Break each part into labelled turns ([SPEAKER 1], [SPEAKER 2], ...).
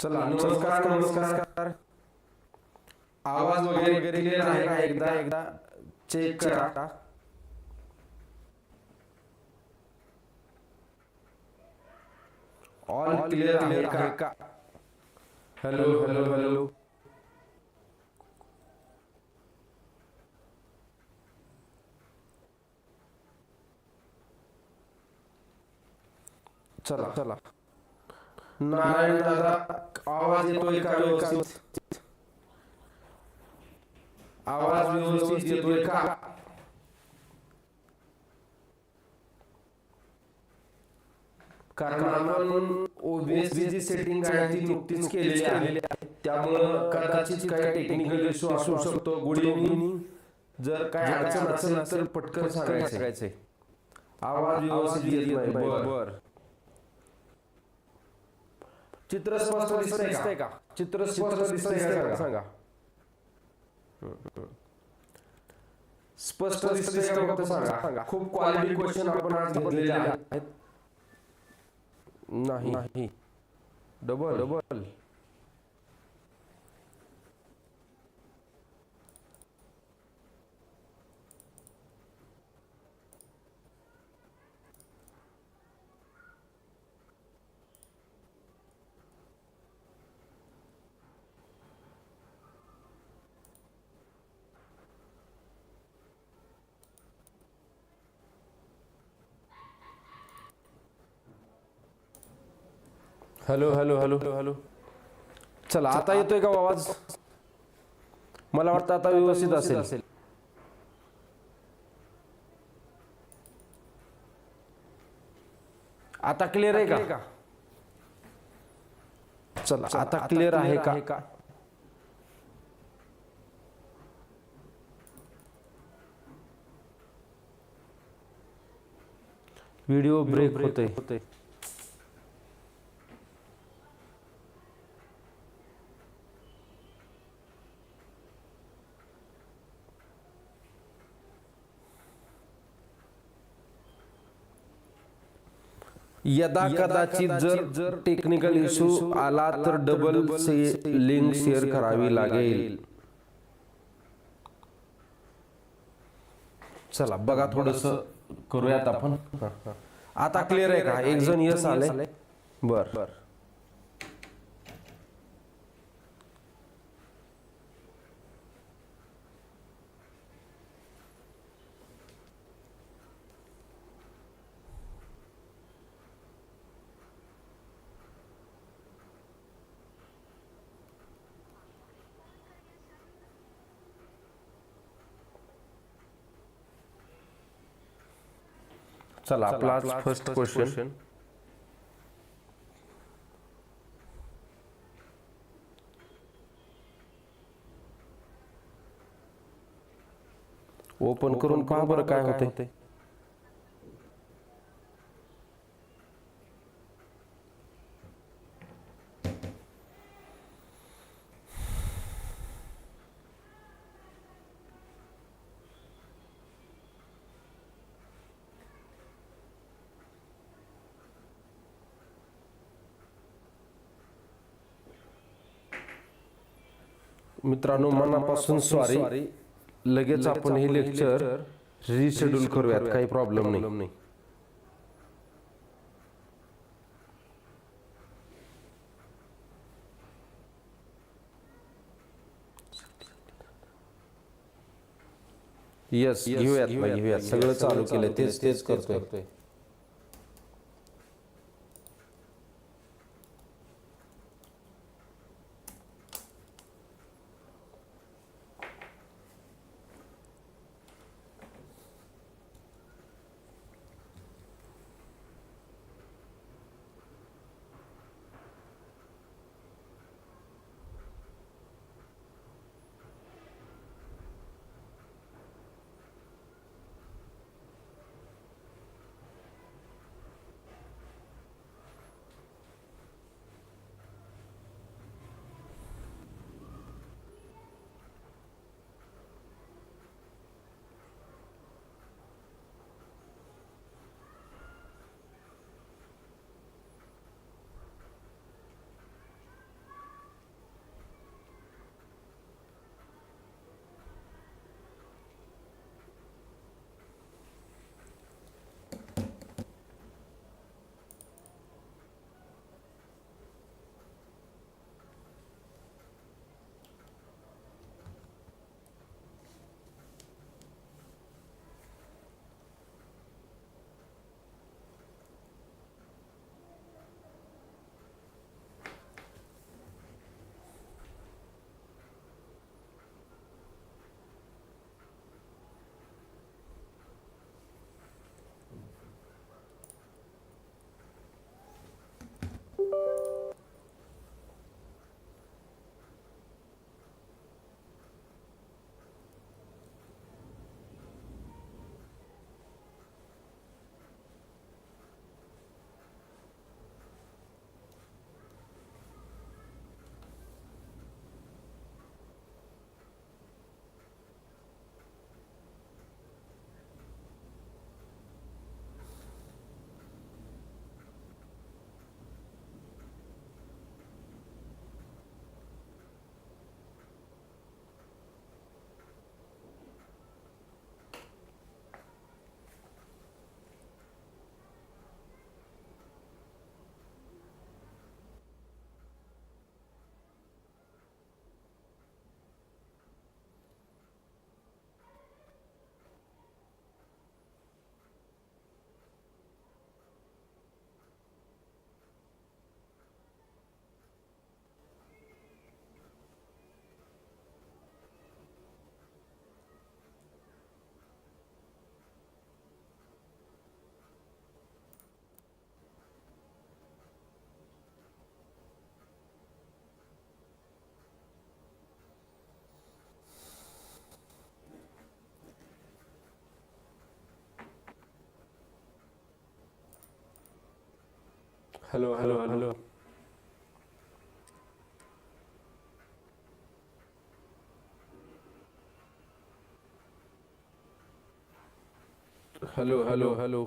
[SPEAKER 1] चला नमस्कार नमस्कार आवाज वगैरे वगैरे क्लिअर आहे का? एकदा एकदा चेक करा. ऑल क्लिअर आहे का? हॅलो हॅलो हॅलो चला. चला. नारायण दादा आवाज येतोय का व्यवस्थित? आवाज व्यवस्थित येतोय का? कारण आपण ओबीएसची सेटिंग आहे ती नुकतीच केलेली आहे. त्यामुळं कदाचित काही टेक्निकल इश्यू असू शकतो गुड इव्हनिंग जर काय अडचण असेल तर पटकन सांगायचं आवाज व्यवस्थित येत नाही बर. बर. चित्र स्पष्ट दिसतंय का? चित्र स्पष्ट दिसतंय का? सांगा. स्पष्ट दिसतंय का फक्त सांगा? खूप क्वालिटी क्वेश्चन आपण आज घेतलेले आहेत. नाही. नाही. Double. Double. Hello hello hello hello. चला आता येतोय का आवाज? मला वाटतं आता व्यवस्थित असेल. आता क्लिअर आहे का? चला आता क्लिअर आहे का? व्हिडिओ ब्रेक होतोय. यदा कदाचित जर टेक्निकल इश्यू आला तर डबल लिंक शेअर करावी लागेल. चला बघा थोडस करूयात आपण. आता क्लिअर आहे का? एक जण यस आले. बर. बर. चला आपला फर्स्ट क्वेश्चन ओपन करून पहा बरं काय होते मित्रांनो मनापासून सॉरी लगेच आपण हे लेक्चर रिशेड्यूल करूयात. काही प्रॉब्लेम नाही. येस घेऊयात. घेऊयात. सगळं चालू केलंय. तेच तेच करतोय. ألو ألو ألو ألو ألو ألو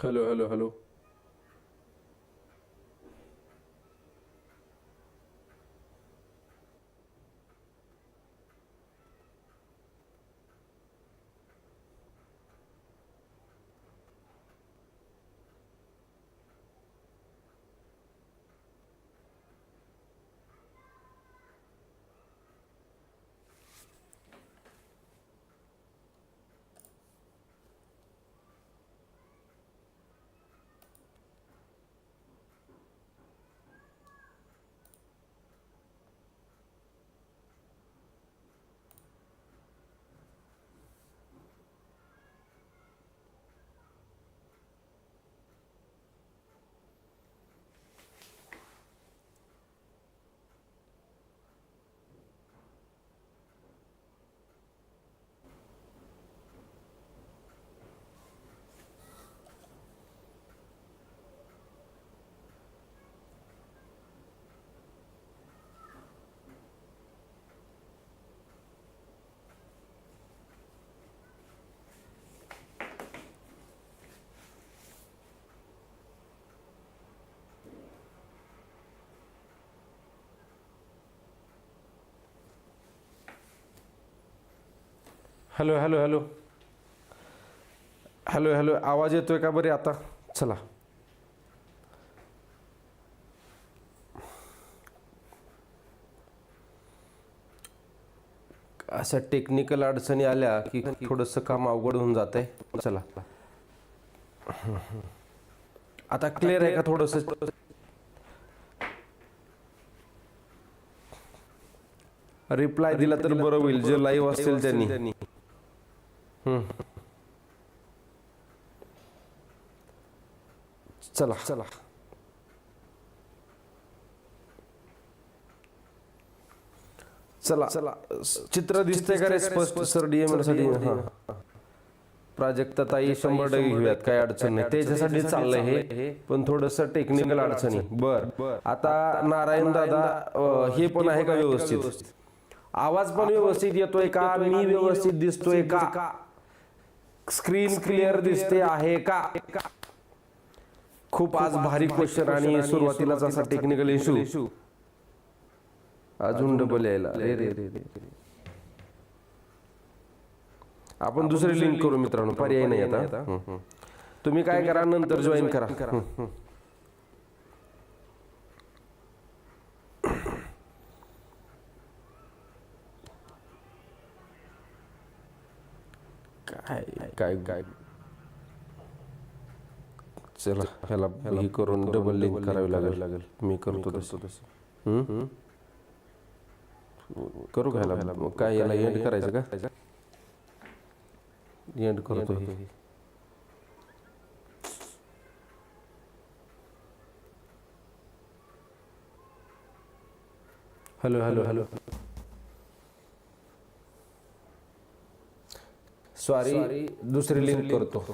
[SPEAKER 1] حلو حلو حلو. Hello hello hello. Hello hello. आवाज येतोय का बरे आता? चला. अशा टेक्निकल अडचणी आल्या की थोडंसं काम अवघड होऊन जात आहे चला. आता क्लिअर आहे का थोडंसं? रिप्लाय दिला तर बरं होईल. जे लाईव्ह असेल त्यांनी. चला. चला. चला. चला. चित्र दिसतंय का रे? स्पष्ट सर डीएमएलसाठी. हा. प्राजक्ता ताई शंभर टक्के घेऊयात. काय अडचण नाही. त्याच्यासाठी चाललंय हे. पण थोडस टेक्निकल अडचणी. बर. आता नारायण दादा हे पण आहे का व्यवस्थित? आवाज पण व्यवस्थित येतोय का? मी व्यवस्थित दिसतोय का? स्क्रीन क्लिअर दिसते आहे का? खूप आज भारी क्वेश्चन आणि सुरुवातीलाच असा टेक्निकल इश्यू अजून डबल यायला. रे रे रे रे आपण दुसरी लिंक करू मित्रांनो. पर्याय नाही आता. तुम्ही काय करा? नंतर जॉईन करा. काय काय? चला ह्याला हे करून डबल लिंक करावी लागेल. लागेल. मी करतो तसं. तसं? करू का ह्याला? मग काय याला एंड करायचं का? एंड करतो हे. हॅलो हॅलो हॅलो सॉरी दुसरी लिंक करतो.